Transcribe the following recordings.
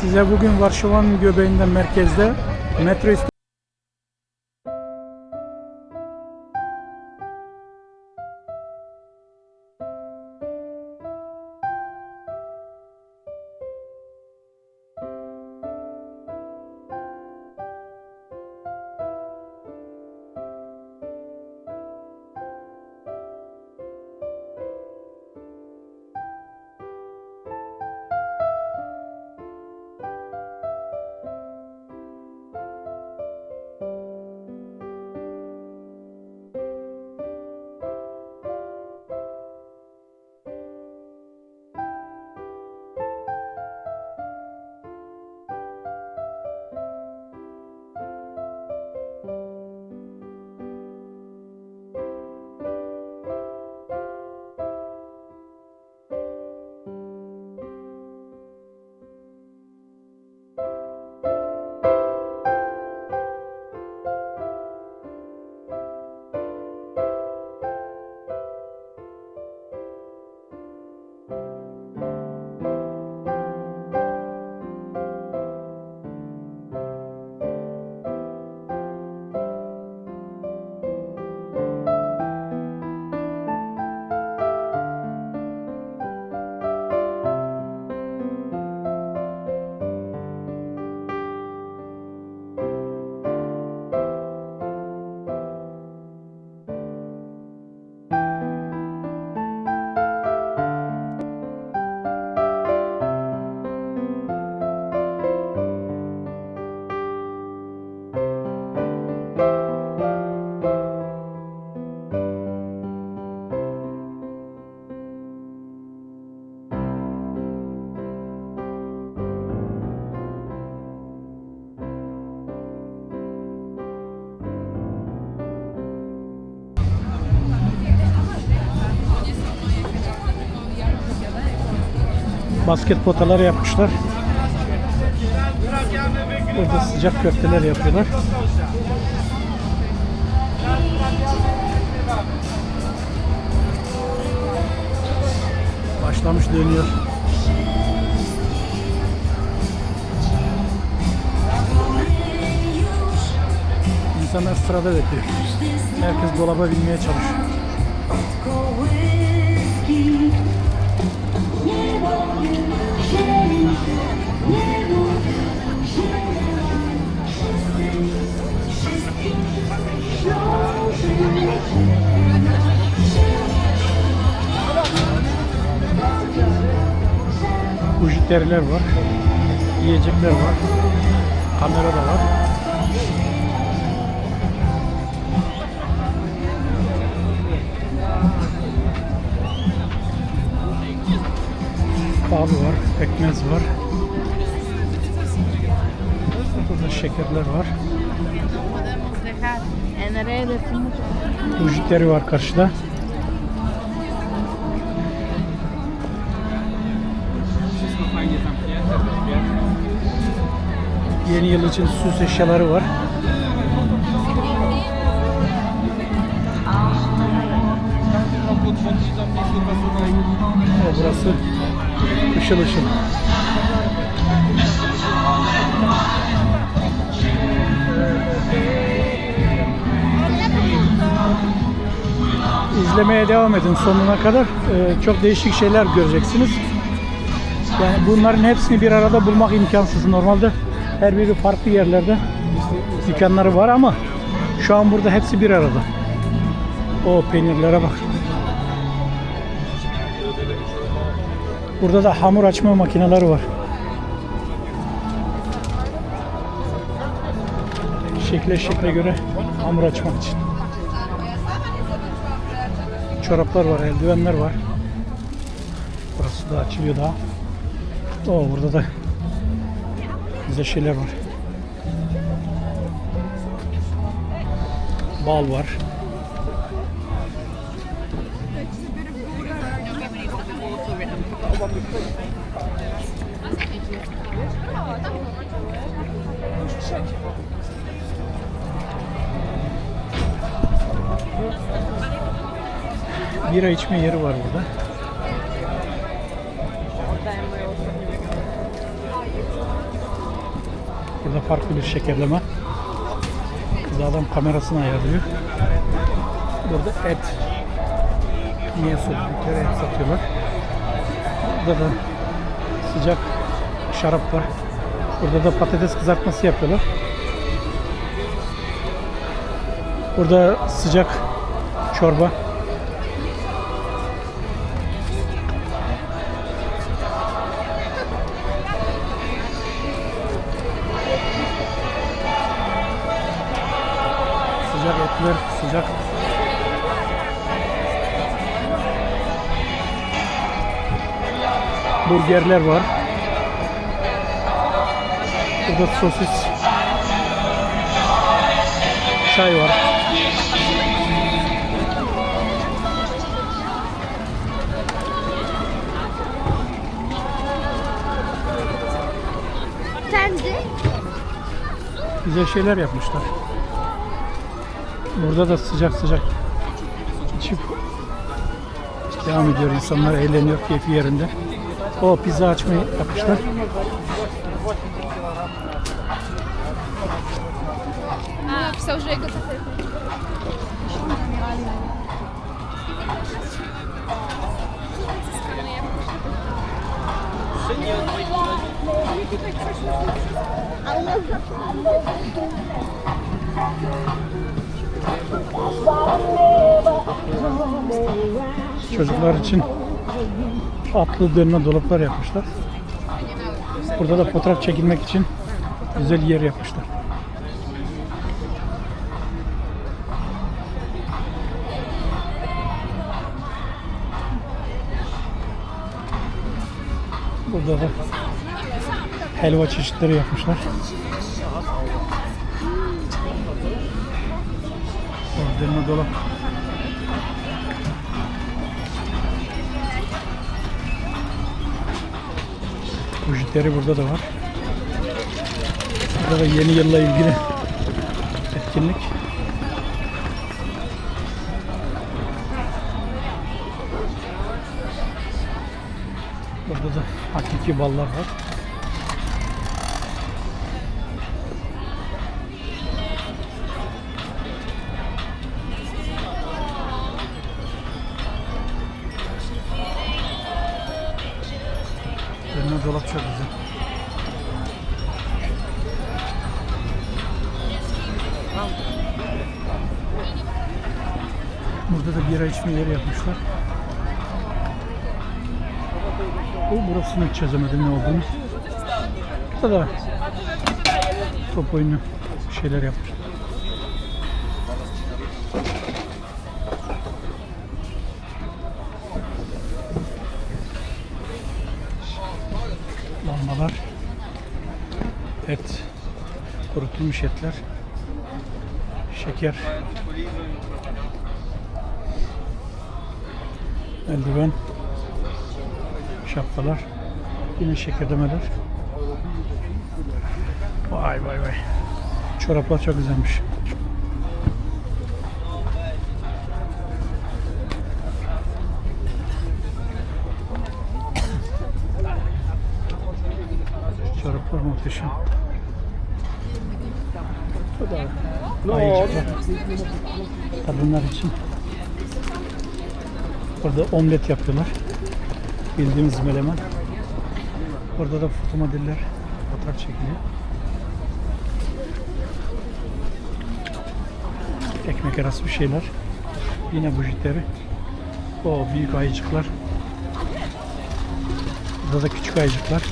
Size bugün Varşova'nın göbeğinde merkezde metro basket potaları yapmışlar. Burada sıcak köfteler yapıyorlar. Başlamış dönüyor. İnsanlar sırada bekliyor. Herkes dolaba binmeye çalışıyor. Bujiteriler var. Yiyecekler var. Kamera da var. Bal var, pekmez var. Burada şekerler var. Bujiteri var karşıda. Yeni yıl için süs eşyaları var. O burası ışıl ışıl. İzlemeye devam edin sonuna kadar. Ee, çok değişik şeyler göreceksiniz. Yani bunların hepsini bir arada bulmak imkansız. Normalde her biri farklı yerlerde dükkanları var ama şu an burada hepsi bir arada. O peynirlere bak. Burada da hamur açma makineleri var. Şekle şekle göre hamur açmak için. Çoraplar var, eldivenler var. Burası da açılıyor daha. Oo burada da güzel şeyler var. Bal var. Bira içme yeri var burada. Farklı bir şekerleme. Burada adam kamerasını ayarlıyor. Burada et. Niye sordukları et satıyorlar. Burada da sıcak şarap var. Burada da patates kızartması yapıyorlar. Burada sıcak çorba. Sıcak etler, sıcak burgerler var. Burada sosis, çay var. Sence? Güzel şeyler yapmışlar. Burada da sıcak sıcak içip devam ediyor. İnsanlar eğleniyor, keyfi yerinde. O pizza açmayı yapmışlar. Ah, precisa o jogo Çocuklar için atlı dönme dolaplar yapmışlar. Burada da fotoğraf çekilmek için güzel yer yapmışlar. Burada da helva çeşitleri yapmışlar. Dönme dolap. Bujitleri burada da var. Burada da yeni yılla ilgili etkinlik. Burada da hakiki ballar var. Dolap çok güzel. Burada da bira içme yeri yapmışlar. Bu burasını hiç çözemedim ne olduğunu. Burada da top oyunu şeyler yapmışlar. Et, kurutulmuş etler, şeker, eldiven, şapkalar, yine şekerlemeler. Vay vay vay. Çoraplar çok güzelmiş. Çoraplar muhteşem. Ayıcıklar. Kadınlar için. Burada omlet yapıyorlar. Bildiğimiz melemen. Burada da foto modeller fotoğraf çekiliyor. Ekmek arası bir şeyler. Yine bujitleri. O büyük ayıcıklar. Burada da küçük ayıcıklar.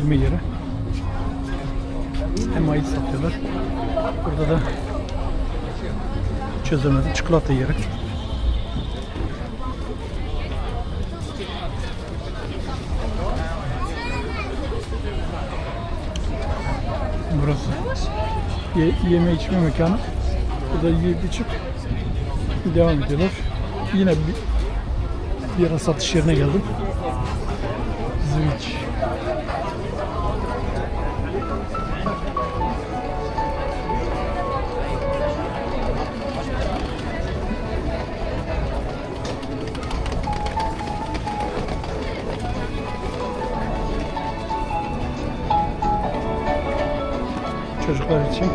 Çekilme yeri. Hem ayı satıyorlar. Burada da çözemedi çikolata yeri. Burası ye, yeme içme mekanı. Burada yiyip içip devam ediyorlar. Yine bir, bir ara satış yerine geldim. çocuklar için.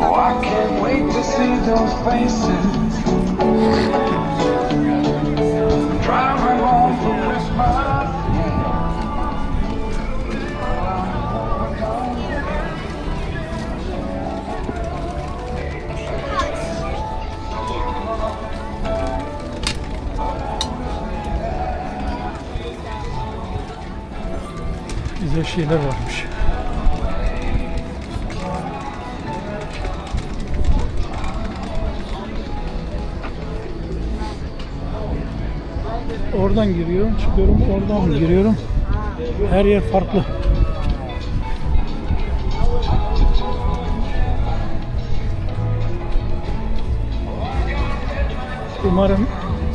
Oh, I can't wait to see those faces. Güzel şeyler varmış. Oradan giriyorum, çıkıyorum, oradan giriyorum. Her yer farklı. Umarım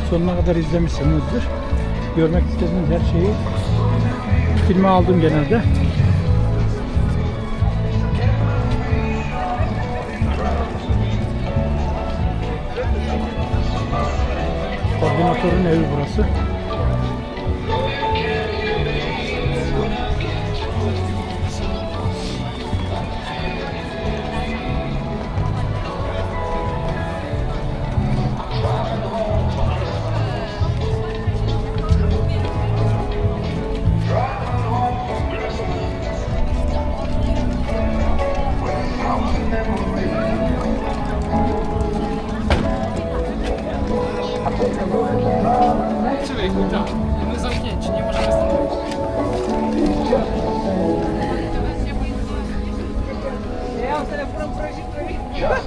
sonuna kadar izlemişsinizdir. Görmek istediğiniz her şeyi filme aldım genelde. Koordinatörün evi burası. Чоловіку, так. Вони завдячні, може встановити. Я